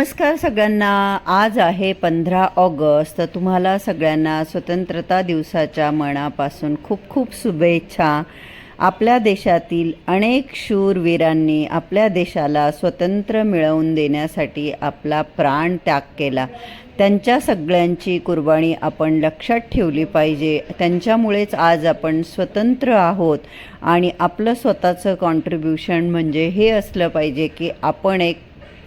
नमस्कार सगळ्यांना. आज आहे पंधरा ऑगस्ट. तर तुम्हाला सगळ्यांना स्वतंत्रता दिवसाच्या मनापासून खूप खूप शुभेच्छा. आपल्या देशातील अनेक शूरवीरांनी आपल्या देशाला स्वतंत्र मिळवून देण्यासाठी आपला प्राण त्याग केला. त्यांच्या सगळ्यांची कुर्बानी आपण लक्षात ठेवली पाहिजे. त्यांच्यामुळेच आज आपण स्वतंत्र आहोत. आणि आपलं स्वतःचं कॉन्ट्रीब्युशन म्हणजे हे असलं पाहिजे की आपण एक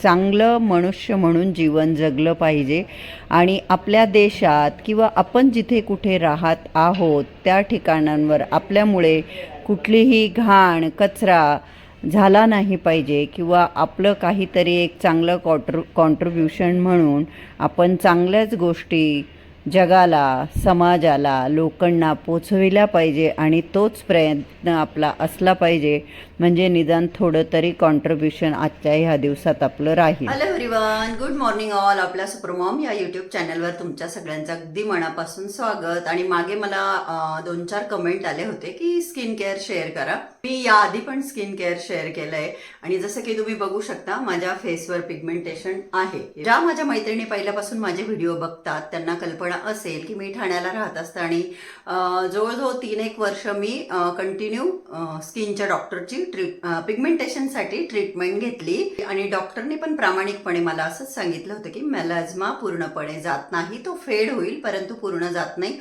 चांगलं मनुष्य म्हणून जीवन जगलं पाहिजे. आणि आपल्या देशात किंवा आपण जिथे कुठे राहत आहोत त्या ठिकाणांवर आपल्यामुळे कुठलीही घाण कचरा झाला नाही पाहिजे किंवा आपलं काहीतरी एक चांगलं कॉन्ट्र कॉन्ट्रीब्युशन म्हणून आपण चांगल्याच गोष्टी जगाला समाजाला लोकांना पोचविल्या पाहिजे आणि तोच प्रयत्न आपला असला पाहिजे. म्हणजे निदान थोडं तरी कॉन्ट्रीब्युशन आजच्या ह्या दिवसात आपलं राहील. Hello everyone good morning all आपल्या सुपरमॉम या युट्यूब चॅनलवर तुमच्या सगळ्यांचं अगदी मनापासून स्वागत. आणि मागे मला दोन चार कमेंट आले होते की स्किन केअर शेअर करा. मी याआधी पण स्किन केअर शेअर केलंय. आणि जसं की तुम्ही बघू शकता माझ्या फेसवर पिगमेंटेशन आहे. ज्या माझ्या मैत्रिणी पहिल्यापासून माझे व्हिडिओ बघतात त्यांना कल्पना असेल की मी ठाण्याला राहत असताना जवळजवळ तीन एक वर्ष मी कंटिन्यू स्किनच्या डॉक्टरची ट्रीट पिगमेंटेशनसाठी ट्रीटमेंट घेतली. आणि डॉक्टरने पण प्रामाणिकपणे मला असंच सांगितलं होतं की मेलाझ्मा पूर्णपणे जात नाही तो फेड होईल परंतु पूर्ण जात नाही.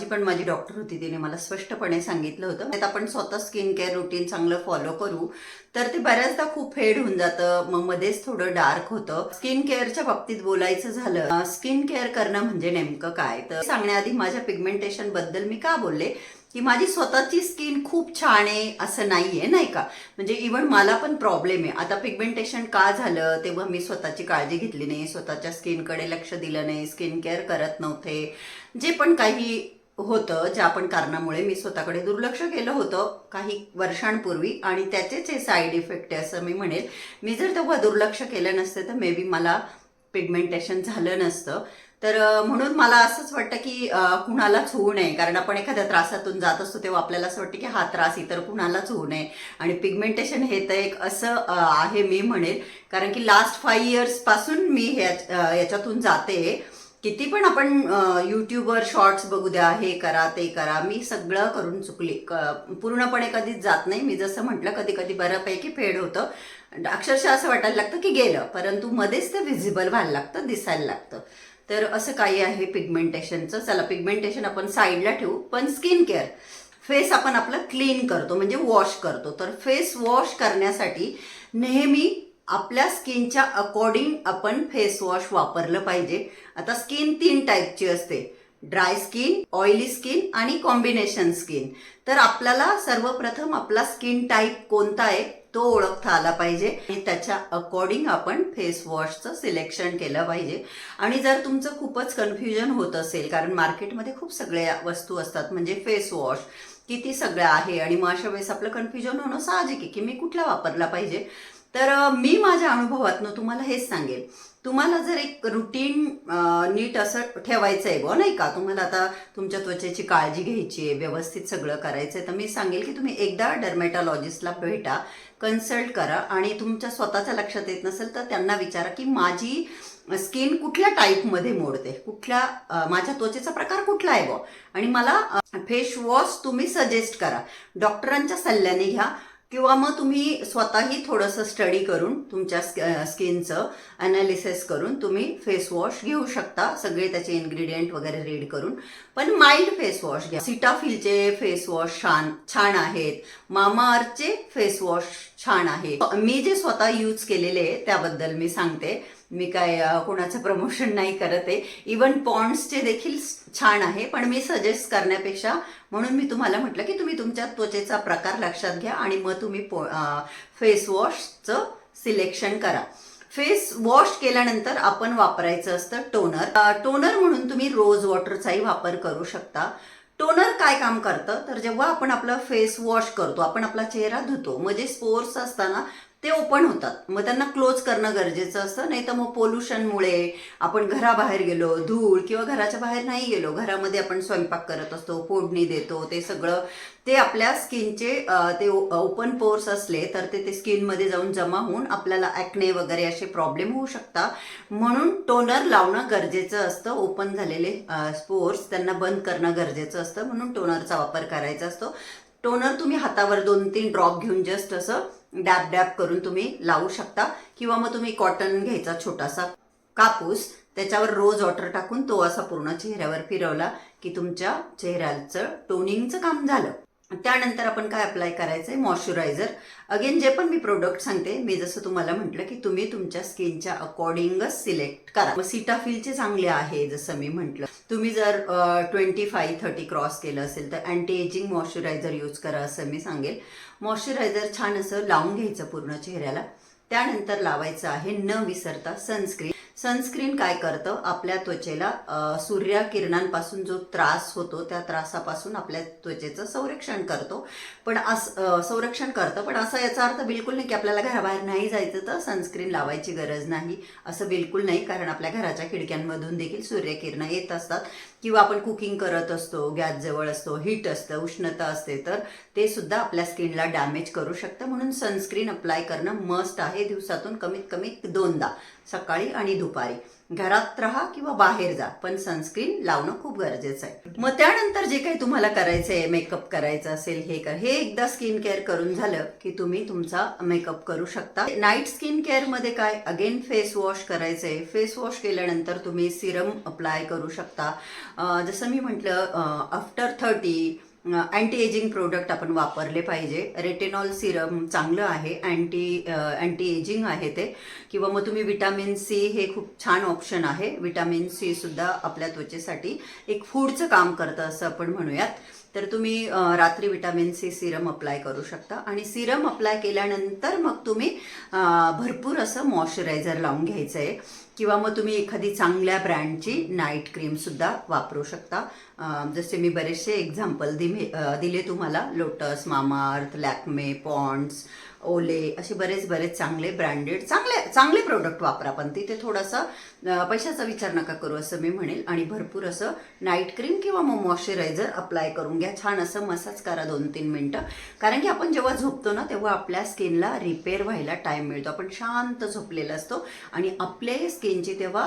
जी पण माझी डॉक्टर होती तिने मला स्पष्टपणे सांगितलं होतं. त्यात आपण स्वतः स्किन केअर रुटीन चांगलं फॉलो करू तर ते बऱ्याचदा खूप फेड होऊन जातं. मग मध्येच थोडं डार्क होतं. स्किन केअरच्या बाबतीत बोलायचं झालं स्किन केअर करणं म्हणजे नेमकं काय? तर सांगण्याआधी माझ्या पिगमेंटेशनबद्दल मी का बोलले? की माझी स्वतःची स्किन खूप छान आहे असं नाहीये नाही का? म्हणजे इवन मला पण प्रॉब्लेम आहे. आता पिगमेंटेशन का झालं? तेव्हा मी स्वतःची काळजी घेतली नाही. स्वतःच्या स्किनकडे लक्ष दिलं नाही. स्किन केअर करत नव्हते. जे पण काही होतं ज्या पण कारणामुळे मी स्वतःकडे दुर्लक्ष केलं होतं काही वर्षांपूर्वी. आणि त्याचेच हे साईड इफेक्ट आहे असं मी म्हणेल. मी जर तेव्हा दुर्लक्ष केलं नसतं तर मे बी मला पिगमेंटेशन झालं नसतं. तर म्हणून मला असंच वाटतं की कुणालाच होऊ नये. कारण आपण एखाद्या त्रासातून जात असतो तेव्हा आपल्याला असं वाटतं की हा त्रास इतर कुणालाच होऊ नये. आणि पिगमेंटेशन हे तर एक असं आहे मी म्हणेल. कारण की लास्ट फाईव्ह इयर्सपासून मी ह्या- याच्यातून जाते. किती पण आपण यूट्यूबवर शॉर्ट्स बघू द्या हे करा ते करा मी सगळं करून चुकली. क- पूर्णपणे कधीच जात नाही. मी जसं म्हटलं कधी कधी बऱ्यापैकी फेड होतं. अक्षरशः असं वाटायला लागतं की गेलं. परंतु मध्येच ते व्हिजिबल व्हायला लागतं दिसायला लागतं. तर असं काही आहे पिगमेंटेशनचं चला पिगमेंटेशन आपण साईडला ठेवू. पण स्किन केअर फेस आपण आपलं क्लीन करतो म्हणजे वॉश करतो. तर फेस वॉश करण्यासाठी नेहमी आपल्या स्किनच्या अकॉर्डिंग आपण फेस वॉश वापरलं पाहिजे. आता स्किन तीन टाईपची असते. ड्राय स्किन ऑइली स्किन आणि कॉम्बिनेशन स्किन तर आपल्याला सर्वप्रथम आपला स्किन टाईप कोणता आहे? तो ओळखता आला पाहिजे. आणि त्याच्या अकॉर्डिंग आपण फेस वॉशचं सिलेक्शन केलं पाहिजे. आणि जर तुमचं खूपच कन्फ्युजन होत असेल कारण मार्केटमध्ये खूप सगळ्या वस्तू असतात म्हणजे फेस वॉश किती सगळं आहे? आणि मग अशा वेळेस आपलं कन्फ्युजन होणं साहजिक आहे की मी कुठला वापरला पाहिजे? तर मी माझ्या अनुभवातनं तुम्हाला हेच सांगेल. तुम्हाला जर एक रुटीन नीट असं ठेवायचं आहे बुवा नाही का? तुम्हाला आता तुमच्या त्वचेची काळजी घ्यायची आहे व्यवस्थित सगळं करायचं आहे तर मी सांगेल की तुम्ही एकदा डर्मेटॉलॉजिस्टला भेटा. कन्सल्ट करा आणि तुमच्या स्वतःच्या लक्षात येत नसेल तर त्यांना विचारा की माझी स्किन कुठल्या टाईपमध्ये मोडते? कुठल्या माझ्या त्वचेचा प्रकार कुठला आहे बुवा? आणि मला फेस वॉश तुम्ही सजेस्ट करा. डॉक्टरांच्या सल्ल्याने घ्या. किंवा मग तुम्ही स्वतःही थोडंसं स्टडी करून तुमच्या स्किनचं अनालिसिस करून तुम्ही फेस वॉश घेऊ शकता. सगळे त्याचे इन्ग्रेडियंट वगैरे रीड करून. पण माइल्ड फेस वॉश घ्या. सिटाफिलचे फेस वॉश छान छान आहेत. मामाअर्थचे फेस वॉश छान आहे. मी जे स्वतः यूज केलेले आहे त्याबद्दल मी सांगते. मी काय कोणाचं प्रमोशन नाही करत आहे. इवन पॉन्ड्सचे देखील छान आहे. पण मी सजेस्ट करण्यापेक्षा म्हणून मी तुम्हाला म्हटलं की तुम्ही तुमच्या त्वचेचा प्रकार लक्षात घ्या आणि मग तुम्ही फेस वॉशचं सिलेक्शन करा. फेस वॉश केल्यानंतर आपण वापरायचं असतं टोनर टोनर म्हणून तुम्ही रोज वॉटरचाही वापर करू शकता. टोनर काय काम करतं? तर जेव्हा आपण आपलं फेस वॉश करतो आपण आपला चेहरा धुतो म्हणजे स्पोर्स असताना ते ओपन होतात. मग त्यांना क्लोज करणं गरजेचं असतं. नाही तर मग पोल्युशनमुळे आपण घराबाहेर गेलो धूळ किंवा घराच्या बाहेर नाही गेलो. घरामध्ये आपण स्वयंपाक करत असतो फोडणी देतो ते सगळं ते आपल्या स्किनचे ते ओपन पोर्स असले तर ते ते स्किनमध्ये जाऊन जमा होऊन आपल्याला ॲक्ने वगैरे असे प्रॉब्लेम होऊ शकतात. म्हणून टोनर लावणं गरजेचं असतं. ओपन झालेले स्पोर्स त्यांना बंद करणं गरजेचं असतं. म्हणून टोनरचा वापर करायचा असतो. टोनर तुम्ही हातावर दोन तीन ड्रॉप घेऊन जस्ट असं डॅब डॅब करून तुम्ही लावू शकता. किंवा मग तुम्ही कॉटन घ्यायचा छोटासा कापूस त्याच्यावर रोज वॉटर टाकून तो असा पूर्ण चेहऱ्यावर फिरवला की तुमच्या चेहऱ्याचं टोनिंगचं काम झालं. त्यानंतर आपण काय अप्लाय करायचंय? मॉइश्चरायझर अगेन जे पण मी प्रोडक्ट सांगते मी जसं तुम्हाला म्हटलं की तुम्ही तुमच्या स्किनच्या अकॉर्डिंगच सिलेक्ट करा. मग सिटाफिलचे चांगले आहे जसं मी म्हटलं. तुम्ही जर ट्वेंटी फाय थर्टी क्रॉस केलं असेल तर अँटी एजिंग मॉइश्चरायझर यूज करा असं मी सांगेल. मॉइश्चरायझर छान असं लावून घ्यायचं पूर्ण चेहऱ्याला. त्यानंतर लावायचं आहे न विसरता सनस्क्रीन. सनस्क्रीन काय करतं? आपल्या त्वचेला सूर्यकिरणांपासून जो त्रास होतो त्या त्रासापासून आपल्या त्वचेचं संरक्षण करतो. पण अस संरक्षण करतं पण असा याचा अर्थ बिलकुल नाही की आपल्याला घराबाहेर नाही जायचं तर सनस्क्रीन लावायची गरज नाही. असं बिलकुल नाही कारण आपल्या घराच्या खिडक्यांमधून देखील सूर्यकिरणं येत असतात. किंवा आपण कुकिंग करत असतो गॅस जवळ असतो हीट असतं उष्णता असते तर ते सुद्धा आपल्या स्किनला डॅमेज करू शकतं. म्हणून सनस्क्रीन अप्लाय करणं मस्ट आहे दिवसातून कमीत कमी दोनदा सकाळी आणि दुपारी. घरात राहा किंवा बाहेर जा पण सनस्क्रीन लावणं खूप गरजेचं आहे. मग त्यानंतर जे काही तुम्हाला करायचं आहे मेकअप करायचं असेल हे कर. हे एकदा स्किन केअर करून झालं की तुम्ही तुमचा मेकअप करू शकता. नाईट स्किन केअरमध्ये काय? अगेन फेस वॉश करायचंय. फेस वॉश केल्यानंतर तुम्ही सिरम अप्लाय करू शकता. जसं मी म्हटलं after thirty anti ageing product आपण वापरले पाहिजे. रेटेनॉल सिरम चांगलं आहे. अँटी अँटी एजिंग आहे ते. किंवा मग तुम्ही विटॅमिन सी हे खूप छान ऑप्शन आहे. विटॅमिन सी सुद्धा आपल्या त्वचेसाठी एक फूडचं काम करतं असं आपण म्हणूयात. तर तुम्ही रात्री विटॅमिन सी सिरम अप्लाय करू शकता. आणि सिरम अप्लाय केल्यानंतर मग तुम्ही भरपूर असं मॉइश्चरायझर लावून घ्यायचं आहे किंवा मग तुम्ही एखादी चांगल्या ब्रँडची नाईट क्रीमसुद्धा वापरू शकता. जसे मी बरेचसे एक्झाम्पल दिले दिले तुम्हाला. लोटस मामाअर्थ लॅक्मे पॉन्ड्स ओले असे बरेच बरेच चांगले ब्रँडेड चांगले चांगले प्रोडक्ट वापरा. पण तिथे थोडासा पैशाचा विचार नका करू असं मी म्हणेल. आणि भरपूर असं नाईट क्रीम किंवा मग मॉइश्चरायझर अप्लाय करून घ्या. छान असं मसाज करा दोन तीन मिनटं. कारण की आपण जेव्हा झोपतो ना तेव्हा आपल्या स्किनला रिपेअर व्हायला टाईम मिळतो. आपण शांत झोपलेला असतो. आणि आपले स्किन स्किनची तेव्हा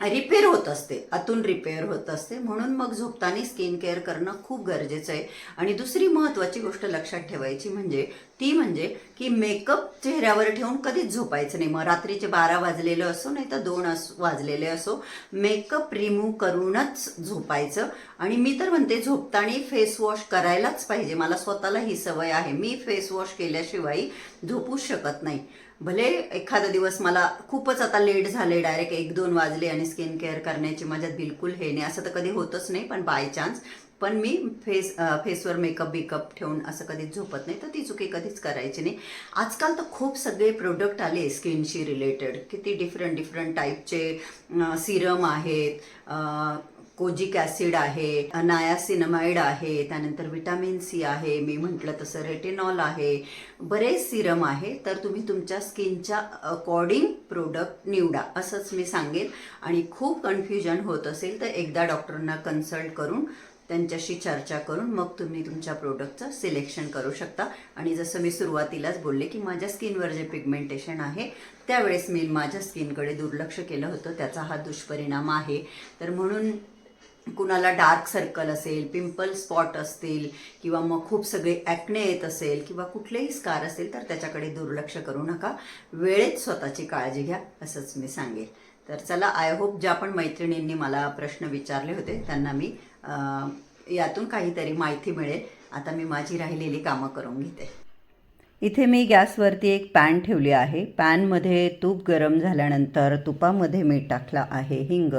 रिपेअर होत असते. आतून रिपेअर होत असते. म्हणून मग झोपताना स्किन केअर करणं खूप गरजेचं आहे. आणि दुसरी महत्त्वाची गोष्ट लक्षात ठेवायची म्हणजे ती म्हणजे की मेकअप चेहऱ्यावर ठेवून कधीच झोपायचं नाही. मग रात्रीचे बारा वाजलेलं असो नाही तर दोन अस वाजलेले असो मेकअप रिमूव्ह करूनच झोपायचं. आणि मी तर म्हणते झोपताना फेस वॉश करायलाच पाहिजे. मला स्वतःला ही सवय आहे. मी फेस वॉश केल्याशिवाय झोपूच शकत नाही. भले एखादा दिवस मला खूपच आता लेट झाले डायरेक्ट एक दोन वाजले आणि स्किन केअर करण्याची माझ्यात बिलकुल हे नाही. असं तर कधी होतच नाही पण बाय चान्स पण मी फेस फेसवर मेकअप बिकअप ठेवून असं कधीच झोपत नाही. तर ती चुकी कधीच करायची नाही. आजकाल तर खूप सगळे प्रोडक्ट आले स्किनशी रिलेटेड किती डिफरंट डिफरंट टाईपचे सिरम आहेत. कोजिक ॲसिड आहे नायासिनमाइड आहे त्यानंतर विटॅमिन सी आहे मी म्हटलं तसं रेटिनॉल आहे बरेच सिरम आहे तर तुम्ही तुमच्या स्किनच्या अकॉर्डिंग प्रोडक्ट निवडा असंच मी सांगेन. आणि खूप कन्फ्युजन होत असेल तर एकदा डॉक्टरांना कन्सल्ट करून त्यांच्याशी चर्चा करून मग तुम्ही तुमच्या प्रोडक्टचं सिलेक्शन करू शकता. आणि जसं मी सुरुवातीलाच बोलले की माझ्या स्किनवर जे पिगमेंटेशन आहे त्यावेळेस मी माझ्या स्किनकडे दुर्लक्ष केलं होतं त्याचा हा दुष्परिणाम आहे. तर म्हणून कुणाला डार्क सर्कल असेल पिंपल स्पॉट असतील किंवा मग खूप सगळे ॲक्ने येत असेल किंवा कुठलेही स्कार असेल तर त्याच्याकडे दुर्लक्ष करू नका. वेळेत स्वतःची काळजी घ्या असंच मी सांगेन तर चला आय होप ज्या पण मैत्रिणींनी मला प्रश्न विचारले होते त्यांना मी यातून काहीतरी माहिती मिळेल. आता मी माझी राहिलेली कामं करून घेते. इथे मी गॅसवरती एक पॅन ठेवली आहे. पॅनमध्ये तूप गरम झाल्यानंतर तुपामध्ये मीठ टाकलं आहे हिंग.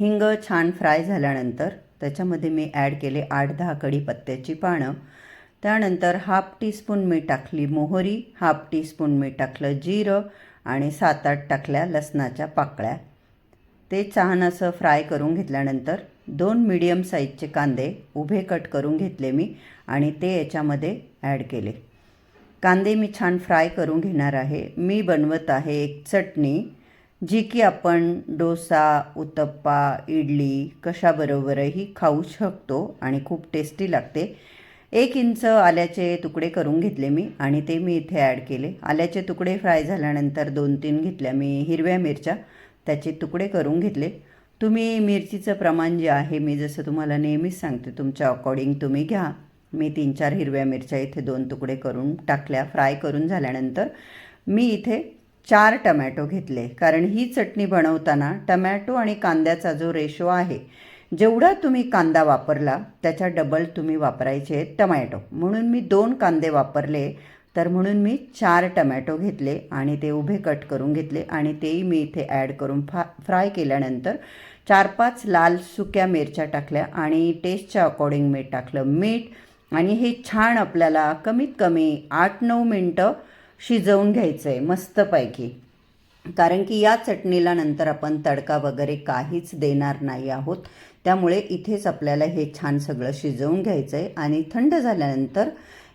हिंग छान फ्राय झाल्यानंतर त्याच्यामध्ये मी ॲड केले आठ दहा कढीपत्त्याची पानं. त्यानंतर हाफ टीस्पून मी टाकली मोहरी हाफ टीस्पून मी टाकलं जिरं आणि सात आठ टाकल्या लसणाच्या पाकळ्या. ते छान असं फ्राय करून घेतल्यानंतर दोन मीडियम साईजचे कांदे उभे कट करून घेतले मी आणि ते याच्यामध्ये ॲड केले. कांदे मी छान फ्राय करून घेणार आहे. मी बनवत आहे एक चटणी. जी की आपण डोसा उत्तप्पा इडली कशाबरोबरही खाऊ शकतो आणि खूप टेस्टी लागते. एक इंच आल्याचे तुकडे करून घेतले मी आणि ते मी इथे ॲड केले. आल्याचे तुकडे फ्राय झाल्यानंतर दोन तीन घेतल्या मी हिरव्या मिरच्या. त्याचे तुकडे करून घेतले. तुम्ही मिरचीचं प्रमाण जे आहे मी जसं तुम्हाला नेहमीच सांगते तुमच्या अकॉर्डिंग तुम्ही घ्या. मी तीन चार हिरव्या मिरच्या इथे दोन तुकडे करून टाकल्या. फ्राय करून झाल्यानंतर मी इथे चार टमॅटो घेतले. कारण ही चटणी बनवताना टमॅटो आणि कांद्याचा जो रेशो आहे जेवढा तुम्ही कांदा वापरला त्याच्या डबल तुम्ही वापरायचे आहेत टमॅटो. म्हणून मी दोन कांदे वापरले तर म्हणून मी चार टमॅटो घेतले आणि ते उभे कट करून घेतले आणि तेही मी इथे ॲड करून फा फ्राय केल्यानंतर चार पाच लाल सुक्या मिरच्या टाकल्या आणि टेस्टच्या अकॉर्डिंग मीठ टाकलं मीठ. आणि हे छान आपल्याला कमीत कमी आठ नऊ मिनटं शिजवून घ्यायचं आहे मस्तपैकी. कारण की या चटणीला नंतर आपण तडका वगैरे काहीच देणार नाही आहोत. त्यामुळे इथेच आपल्याला हे छान सगळं शिजवून घ्यायचं आहे आणि थंड झाल्यानंतर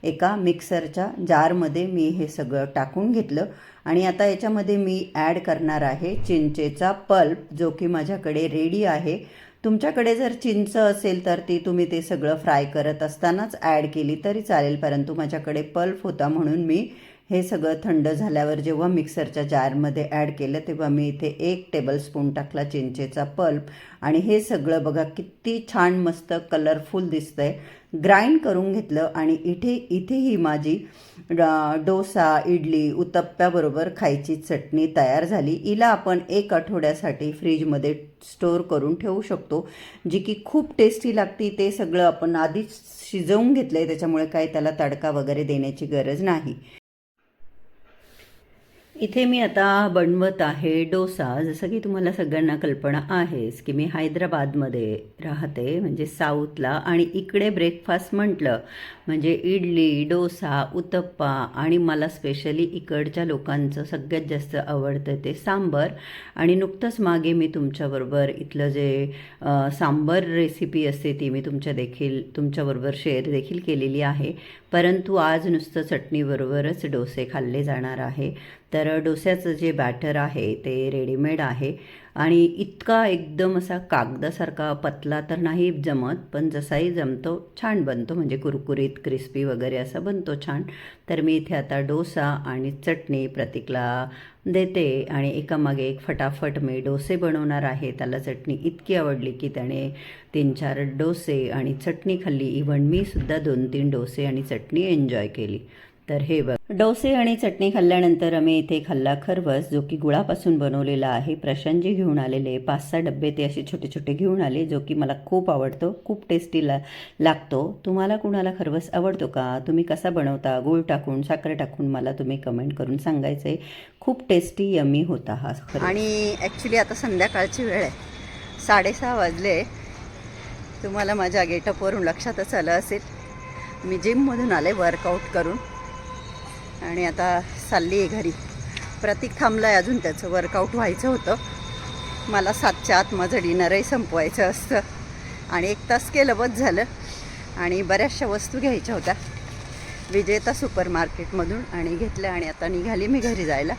एका मिक्सरच्या जारमध्ये मी हे सगळं टाकून घेतलं. आणि आता याच्यामध्ये मी ॲड करणार आहे चिंचेचा पल्प जो की माझ्याकडे रेडी आहे. तुमच्याकडे जर चिंच असेल तर ती तुम्ही ते सगळं फ्राय करत असतानाच ॲड केली तरी चालेल परंतु माझ्याकडे पल्प होता म्हणून मी हे सगळं थंड झाल्यावर जेव्हा मिक्सरच्या जारमध्ये ॲड केलं तेव्हा मी इथे एक टेबलस्पून टाकला चिंचेचा पल्प. आणि हे सगळं बघा किती छान मस्त कलरफुल दिसतं आहे ग्राइंड करून घेतलं आणि इथे इथे ही माझी डोसा इडली उत्तप्प्याबरोबर खायची चटणी तयार झाली. हिला आपण एक आठवड्यासाठी फ्रीजमध्ये स्टोअर करून ठेवू शकतो. जी की खूप टेस्टी लागते ते सगळं आपण आधीच शिजवून घेतलं आहे त्याच्यामुळे काही त्याला तडका वगैरे देण्याची गरज नाही. इथे मी आता बनवत आहे डोसा. जसं की तुम्हाला सगळ्यांना कल्पना आहेच की मी हैदराबादमध्ये राहते म्हणजे साऊथला. आणि इकडे ब्रेकफास्ट म्हटलं म्हणजे इडली डोसा उत्तप्पा आणि मला स्पेशली इकडच्या लोकांचं सगळ्यात जास्त आवडतं ते सांबर. आणि नुकतंच मागे मी तुमच्याबरोबर इथलं जे सांबर रेसिपी असते ती मी तुमच्या देखील तुमच्याबरोबर शेअर देखील केलेली आहे. परंतु आज नुसतं चटणीबरोबरच डोसे खाल्ले जाणार आहे. तर डोस्याचं जे बॅटर आहे ते रेडीमेड आहे. आणि इतका एकदम असा कागदासारखा पतला तर नाही जमत पण जसाही जमतो छान बनतो. म्हणजे कुरकुरीत क्रिस्पी वगैरे असा बनतो छान. तर मी इथे आता डोसा आणि चटणी प्रतीकला देते आणि एकामागे एक फटाफट मी डोसे बनवणार आहे. त्याला चटणी इतकी आवडली की त्याने तीन चार डोसे आणि चटणी खाल्ली. इव्हन मी सुद्धा दोन तीन डोसे आणि चटणी एन्जॉय केली. तर हे बघ. डोसे आणि चटणी खाल्ल्यानंतर आम्ही इथे खाल्ला खरवस जो की गुळापासून बनवलेला आहे. प्रशांतजी घेऊन आलेले पाच सहा डबे ते असे छोटे छोटे घेऊन आले जो की मला खूप आवडतो खूप टेस्टी ला लागतो. तुम्हाला कुणाला खरवस आवडतो का? तुम्ही कसा बनवता? गूळ टाकून साखर टाकून मला तुम्ही कमेंट करून सांगायचं आहे खूप टेस्टी यमी होता हा आणि ॲक्च्युली आता संध्याकाळची वेळ आहे. साडेसहा वाजले. तुम्हाला माझ्या गेटअपवरून लक्षातच आलं असेल. मी जिममधून आले वर्कआउट करून. आणि आता चालली आहे घरी. प्रतीक थांबलं आहे अजून त्याचं वर्कआउट व्हायचं होतं. मला सातच्या आत माझं डिनरही संपवायचं असतं. आणि एक तास केलं बस झालं. आणि बऱ्याचशा वस्तू घ्यायच्या होत्या. विजेता सुपर मार्केटमधून आणि घेतल्या आणि आता निघाली मी घरी जायला.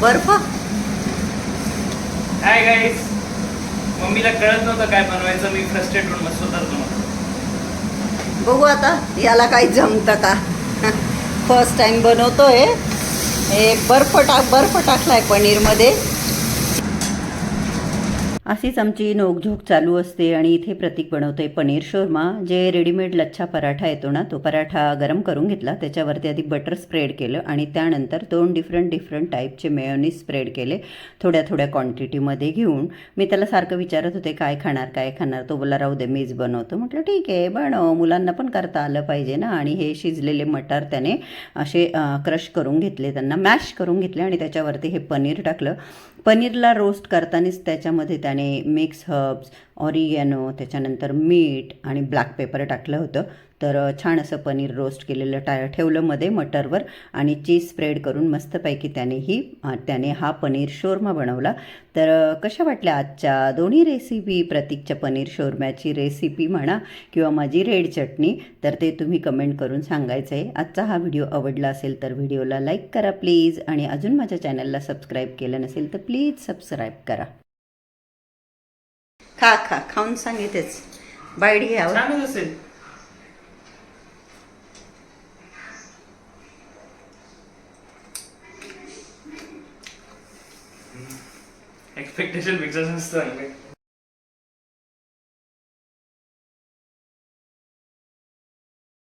बर्फ? काय गाईस मम्मीला कळत नव्हतं काय बनवायचं. मी फ्रस्ट्रेट होऊन बसलो तर बघू आता याला काही जमतं का? फर्स्ट बनवतो बनवतोय. हे बर्फ टाक बर्फ टाकला आहे पनीरमध्ये. अशीच आमची नोकझोक चालू असते आणि इथे प्रतीक बनवतोय पनीर शोरमा जे रेडीमेड लच्छा पराठा येतो ना तो पराठा गरम करून घेतला त्याच्यावरती आधी बटर स्प्रेड केलं आणि त्यानंतर दोन डिफरंट डिफरंट टाईपचे मेयोनीज स्प्रेड केले थोड्या थोड्या क्वांटिटीमध्ये घेऊन. मी त्याला सारखं विचारत होते काय खाणार काय खाणार? तो बोला राहू दे मीच बनवतो. म्हटलं ठीक आहे बनव मुलांना पण करता आलं पाहिजे ना. आणि हे शिजलेले मटार त्याने असे क्रश करून घेतले त्यांना मॅश करून घेतले आणि त्याच्यावरती हे पनीर टाकलं. पनीरला रोस्ट करतानाच त्याच्यामध्ये त्या त्याने मिक्स हर्ब्स ऑरिगॅनो त्याच्यानंतर मीठ आणि ब्लॅक पेपर टाकलं होतं. तर छान असं पनीर रोस्ट केलेलं टा ठेवलं मध्ये मटरवर आणि चीज स्प्रेड करून मस्तपैकी त्याने ही त्याने हा पनीर शोरमा बनवला. तर कशा वाटल्या आजच्या दोन्ही रेसिपी प्रतीकच्या पनीर शोरम्याची रेसिपी म्हणा किंवा माझी रेड चटणी तर ते तुम्ही कमेंट करून सांगायचं आहे आजचा हा व्हिडिओ आवडला असेल तर व्हिडिओला लाईक करा प्लीज आणि अजून माझ्या चॅनलला सबस्क्राईब केलं नसेल तर प्लीज सबस्क्राईब करा. खा खा. खाऊन सांगितच बाईट छानच असेल. एक्सपेक्टेशनपेक्षा जास्त आहे